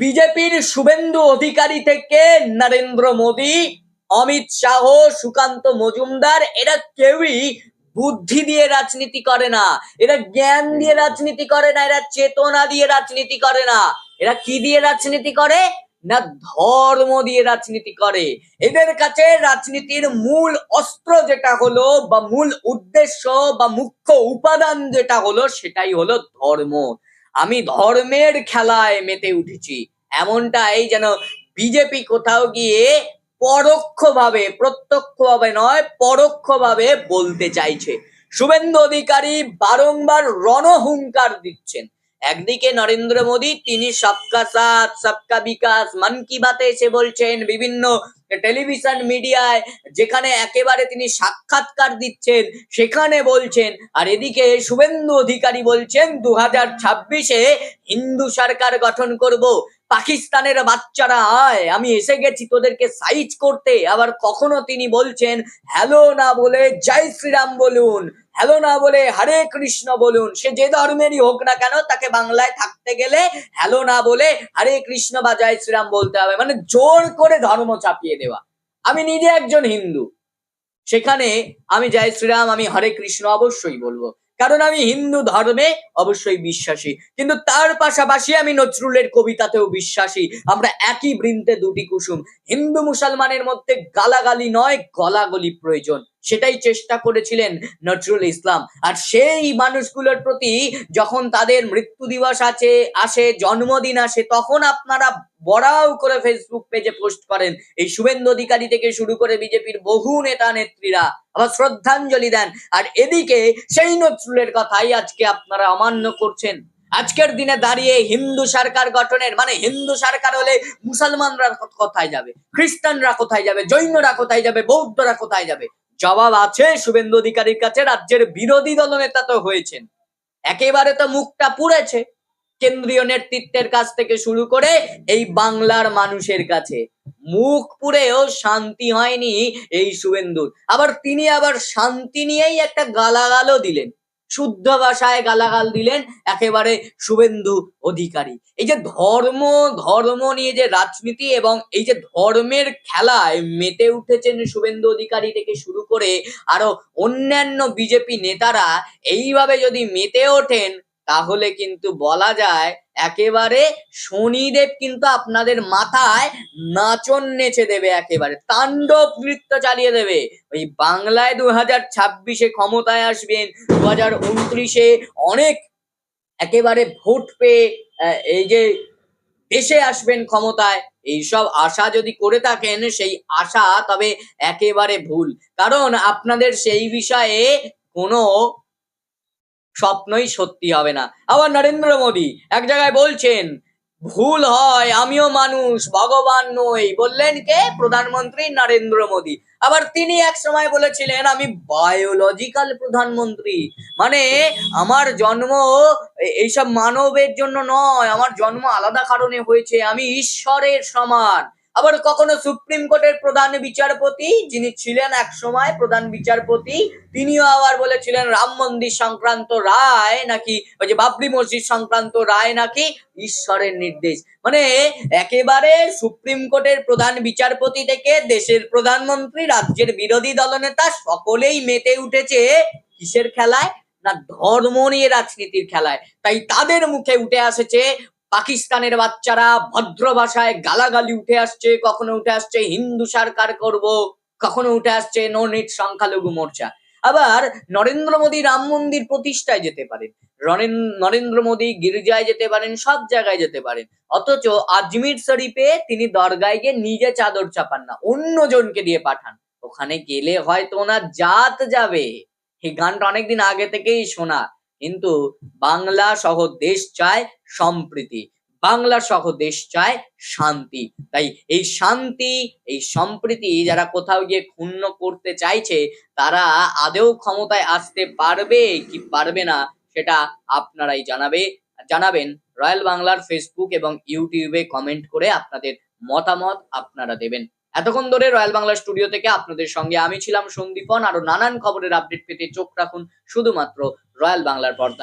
বিজেপির শুভেন্দু অধিকারী থেকে নরেন্দ্র মোদী, অমিত শাহ, সুকান্ত মজুমদার, এরা কেউই বুদ্ধি দিয়ে রাজনীতি করে না। এরা জ্ঞান দিয়ে রাজনীতি করে না, এরা চেতনা দিয়ে রাজনীতি করে না। এরা কি দিয়ে রাজনীতি করে? না, ধর্ম দিয়ে রাজনীতি করে। এদের কাছে রাজনীতির মূল অস্ত্র যেটা হলো বা মূল উদ্দেশ্য বা মুখ্য উপাদান যেটা হলো সেটাই হলো ধর্ম। আমি ধর্মের খেলায় মেতে উঠেছি। এমনটাই যেন বিজেপি কোথাও গিয়ে পরোক্ষভাবে, প্রত্যক্ষভাবে নয়, পরোক্ষভাবে বলতে চাইছে। শুভেন্দু অধিকারী বারংবার রণহুঙ্কার দিচ্ছেন। একদিকে নরেন্দ্র মোদী, তিনি সবকা সাথ, সবকা বিকাশ, মন কি বাতে এসে বলছেন বিভিন্ন টেলিভিশন মিডিয়ায়, যেখানে একেবারে তিনি সাক্ষাৎকার দিচ্ছেন, সেখানে বলছেন, আর এদিকে শুভেন্দু অধিকারী বলছেন দু হাজার ছাব্বিশে হিন্দু সরকার গঠন করব। পাকিস্তানের বাচ্চারা, আয়, আমি এসে গেছি তোদেরকে সাইজ করতে। আবার কখনো তিনি বলছেন, হ্যালো না বলে জয় শ্রীরাম বলুন। হ্যালো না বলে হরে কৃষ্ণ বলুন। সে যে ধর্মেরই হোক না কেন তাকে বাংলায় থাকতে গেলে হ্যালো না বলে হরে কৃষ্ণ বা জয় শ্রীরাম বলতে হবে। মানে জোর করে ধর্ম চাপিয়ে দেওয়া। আমি নিজে একজন হিন্দু। সেখানে আমি জয় শ্রীরাম, আমি হরে কৃষ্ণ অবশ্যই বলব। কারণ আমি হিন্দু ধর্মে অবশ্যই বিশ্বাসী। কিন্তু তার পাশাপাশি আমি নজরুলের কবিতাতেও বিশ্বাসী। আমরা একই বৃন্তে দুটি কুসুম। হিন্দু মুসলমানের মধ্যে গালাগালি নয়, গলাগলি প্রয়োজন। সেটাই চেষ্টা করেছিলেন নজরুল ইসলাম। আর সেই মানুষগুলোর প্রতি যখন তাদের মৃত্যু দিবস আছে, আসে, জন্মদিন আসে, তখন আপনারা বড়াও করে ফেসবুক পেজে পোস্ট করেন। এই শুভেন্দু অধিকারী থেকে শুরু করে বিজেপির বহু নেতা, নেত্রীরা আবার শ্রদ্ধাঞ্জলি দেন। আর এদিকে সেই নজরুলের কথাই আজকে আপনারা অমান্য করছেন। আজকের দিনে দাঁড়িয়ে হিন্দু সরকার গঠনের মানে হিন্দু সরকার হলে মুসলমানরা কোথায় যাবে? খ্রিস্টানরা কোথায় যাবে? জৈনরা কোথায় যাবে? বৌদ্ধরা কোথায় যাবে? জবাব আছে। শুভেন্দু অধিকারীর কাছে রাজ্যের বিরোধী দলনেতা তো হয়েছেন। একেবারে তো মুখটা পুড়েছে। কেন্দ্রীয় নেতৃত্বের কাছ থেকে শুরু করে এই বাংলার মানুষের কাছে। মুখ পুড়েও শান্তি হয়নি এই শুভেন্দুর। আবার তিনি আবার শান্তি নিয়েই একটা গালাগালও দিলেন। শুদ্ধ ভাষায় গালাগাল দিলেন একেবারে শুভেন্দু অধিকারী। এই যে ধর্ম ধর্ম নিয়ে যে রাজনীতি এবং এই যে ধর্মের খেলায় মেতে উঠেছেন শুভেন্দু অধিকারী থেকে শুরু করে আরও অন্যান্য বিজেপি নেতারা, এইভাবে যদি মেতে ওঠেন তাহলে কিন্তু বলা যায় একেবারে শনিদেব কিন্তু আপনাদের মাথায় নাচন নেচে দেবে একেবারে, তাণ্ডব নৃত্য চালিয়ে দেবে। ওই বাংলায় দু হাজার ছাব্বিশে ক্ষমতায় আসবেন দু হাজার উনত্রিশে অনেক একেবারে ভোট পেয়ে এই যে দেশে আসবেন ক্ষমতায়, এইসব আশা যদি করে থাকেন, সেই আশা তবে একেবারে ভুল। কারণ আপনাদের সেই বিষয়ে কোনো স্বপ্নই সত্যি হবে না। আবার নরেন্দ্র মোদী এক জায়গায় বলছেন, ভুল হয়, আমিও মানুষ, ভগবান নই। বললেন কে? প্রধানমন্ত্রী নরেন্দ্র মোদী। আবার তিনি এক সময় বলেছিলেন, আমি বায়োলজিক্যাল প্রধানমন্ত্রী। মানে আমার জন্ম এইসব মানবের জন্য নয়, আমার জন্ম আলাদা কারণে হয়েছে। আমি ঈশ্বরের সমান। আবার কখনো সুপ্রিম কোর্টের প্রধান বিচারপতি যিনি ছিলেন এক সময় প্রধান বিচারপতি, তিনিও আবার বলেছিলেন রাম মন্দির সংক্রান্ত রায় নাকি, ওই যে বাবরি মসজিদ সংক্রান্ত রায় নাকি ঈশ্বরের নির্দেশ। মানে একেবারে সুপ্রিম কোর্টের প্রধান বিচারপতি থেকে দেশের প্রধানমন্ত্রী, রাজ্যের বিরোধী দলনেতা সকলেই মেতে উঠেছে কিসের খেলায়? না ধর্ম নিয়ে রাজনীতির খেলায়। তাই তাদের মুখে উঠে আসেছে পাকিস্তানের বাচ্চারা ভদ্র ভাষায় গালাগালি উঠে আসছে, কখনো উঠে আসছে হিন্দু সরকার করব, কখনো উঠে আসছে নো সংখ্যালঘু মোর্চা। আবার নরেন্দ্র মোদী রাম মন্দির প্রতিষ্ঠায় যেতে পারেন নরেন্দ্র মোদী গির্জায় যেতে পারেন, সব জায়গায় যেতে পারেন। অথচ আজমির শরীফে তিনি দরগায় গিয়ে নিজে চাদর চাপান না অন্যজনকে দিয়ে পাঠান। ওখানে গেলে হয়তো ওনার জাত যাবে। এই গানটা অনেকদিন আগে থেকেই শোনা। কিন্তু বাংলা সহ দেশ চায় সম্প্রীতি, বাংলা সহ দেশ চায় শান্তি। তাই এই শান্তি, এই সম্প্রীতি যারা কোথাও গিয়ে ক্ষুণ্ণ করতে চাইছে, তারা আদেও ক্ষমতায় আসতে পারবে কি পারবে না, সেটা আপনারাই জানাবে, জানাবেন রয়্যাল বাংলার ফেসবুক এবং ইউটিউবে কমেন্ট করে আপনাদের মতামত আপনারা দেবেন। এতক্ষণ ধরে রয়্যাল বাংলা স্টুডিও থেকে আপনাদের সঙ্গে আমি ছিলাম সন্দীপন, আরও নানান খবরের আপডেট পেতে চোখ রাখুন শুধুমাত্র রয়্যাল বাংলার পর্দা